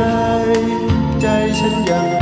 ใจ ใจฉันยัง